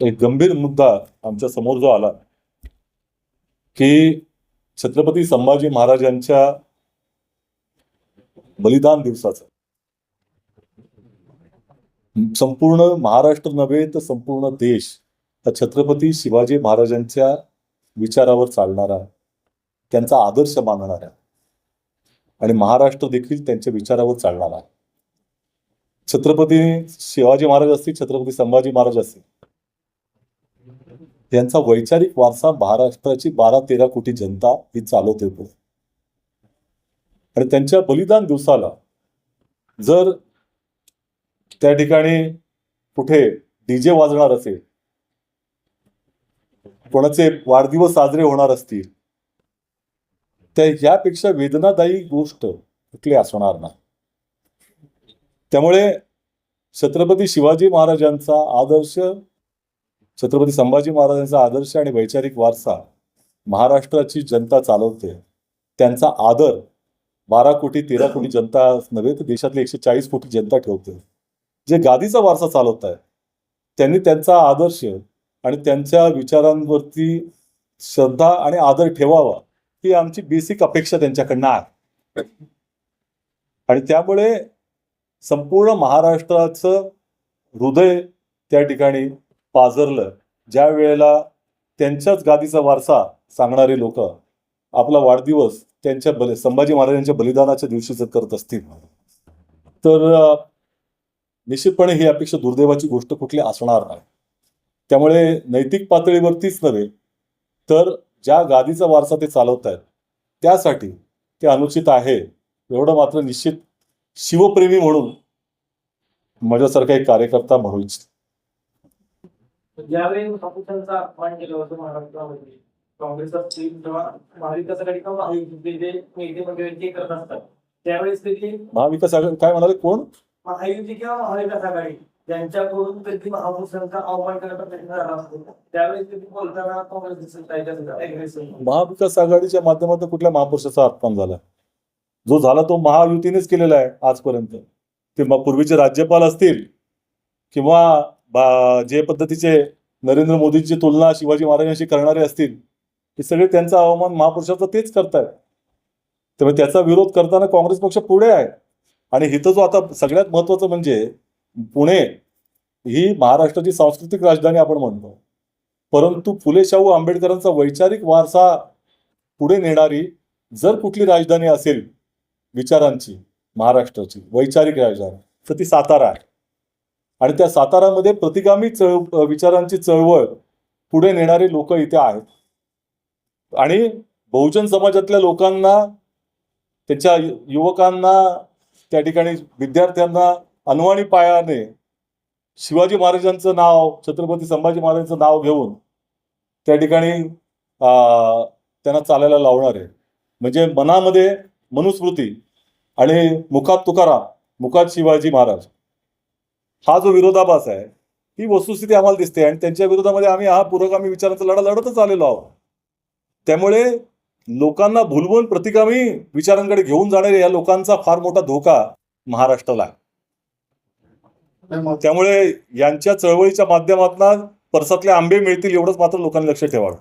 एक गंभीर मुद्दा आमच्यासमोर जो आला की छत्रपती संभाजी महाराजांच्या बलिदान दिवसाचा. संपूर्ण महाराष्ट्र नव्हे तर संपूर्ण देश हा छत्रपती शिवाजी महाराजांच्या विचारावर चालणारा त्यांचा आदर्श मानणारा आणि महाराष्ट्र देखील त्यांच्या विचारावर चालणारा. छत्रपती शिवाजी महाराज असतील छत्रपती संभाजी महाराज असतील त्यांचा वैचारिक वारसा महाराष्ट्राची बारा तेरा कोटी जनता ही चालवते पुढे. आणि त्यांच्या बलिदान दिवसाला जर त्या ठिकाणी कुठे डीजे वाजणार असेल कोणाचे वाढदिवस साजरे होणार असतील तर यापेक्षा वेदनादायी गोष्ट कुठली असणार नाही. त्यामुळे छत्रपती शिवाजी महाराजांचा आदर्श छत्रपती संभाजी महाराजांचा आदर्श आणि वैचारिक वारसा महाराष्ट्राची जनता चालवते. त्यांचा आदर बारा कोटी तेरा कोटी जनता नव्हे तर देशातली एकशे चाळीस कोटी जनता ठेवते. जे गादीचा वारसा चालवत आहे त्यांनी त्यांचा आदर्श आणि त्यांच्या विचारांवरती श्रद्धा आणि आदर ठेवावा ही आमची बेसिक अपेक्षा त्यांच्याकडनं आहे. आणि त्यामुळे संपूर्ण महाराष्ट्राचं हृदय त्या ठिकाणी पाझरलं. ज्या वेळेला त्यांच्याच गादीचा वारसा सांगणारे लोक आपला वाढदिवस त्यांच्या बलि संभाजी महाराजांच्या बलिदानाच्या दिवशी जर करत असतील. तर निश्चितपणे ही अपेक्षा दुर्दैवाची गोष्ट कुठली असणार नाही. त्यामुळे नैतिक पातळीवरतीच नव्हे तर ज्या गादीचा वारसा ते चालवत आहेत त्यासाठी ते अनुचित आहे. एवढं मात्र निश्चित शिवप्रेमी म्हणून माझ्यासारखा एक कार्यकर्ता म्हणू इच्छितो. ज्यावेळी बापूसांचा अपमान केला होता महाराष्ट्रामध्ये काँग्रेस असतील किंवा महाविकास आघाडी किंवा जे करत असतात त्यावेळेस देखील महाविकास आघाडी काय म्हणाले? कोण? महायुती किंवा महाविकास आघाडी यांच्याकडून कधी महापुरुषांचा अवमान करण्याचा प्रयत्न झाला असतो त्यावेळेस कधी बोलताना काँग्रेस दिसत महाविकास आघाडीच्या माध्यमातून कुठल्या महापुरुषाचा अपमान झाला? जो झाला तो महायुतीनेच केलेला आहे आजपर्यंत. ते मग पूर्वीचे राज्यपाल असतील किंवा बा- जे पद्धतीचे नरेंद्र मोदींची तुलना शिवाजी महाराजांशी करणारे असतील हे सगळे त्यांचा अवमान महापुरुषाचा तेच करतायत. त्यामुळे त्याचा विरोध करताना काँग्रेस पक्ष पुढे आहे. आणि इथं जो आता सगळ्यात महत्वाचं म्हणजे पुणे ही महाराष्ट्राची सांस्कृतिक राजधानी आपण म्हणतो. परंतु फुले शाहू आंबेडकरांचा वैचारिक वारसा पुढे नेणारी जर कुठली राजधानी असेल विचारांची महाराष्ट्राची वैचारिक राजधानी तर ती सातारा आहे. आणि त्या सातारामध्ये प्रतिगामी चळ विचारांची चळवळ पुढे नेणारे लोक इथे आहेत. आणि बहुजन समाजातल्या लोकांना त्याच्या युवकांना त्या ठिकाणी विद्यार्थ्यांना अनवाणी पायाने शिवाजी महाराजांचं नाव छत्रपती संभाजी महाराजांचं नाव घेऊन त्या ठिकाणी त्यांना चालायला लावणार आहे. म्हणजे मनामध्ये मनुस्मृती आणि मुखात तुकाराम मुखात शिवाजी महाराज. हा जो विरोधाभास आहे ही वस्तुस्थिती आम्हाला दिसते आणि त्यांच्या विरोधामध्ये आम्ही हा पुरोगामी विचारांचा लढा लढतच आलेलो आहोत. त्यामुळे लोकांना भुलवून प्रतिगामी विचारांकडे घेऊन जाणारे या लोकांचा फार मोठा धोका महाराष्ट्राला त्यामुळे यांच्या चळवळीच्या माध्यमातून परसातले आंबे मिळतील एवढंच मात्र लोकांनी लक्ष ठेवावं.